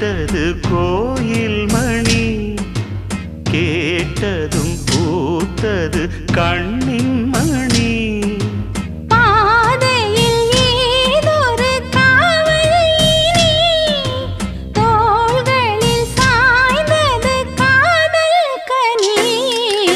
கேட்டது கோயில் மணி கேட்டதும் பூத்தது கண்ணின்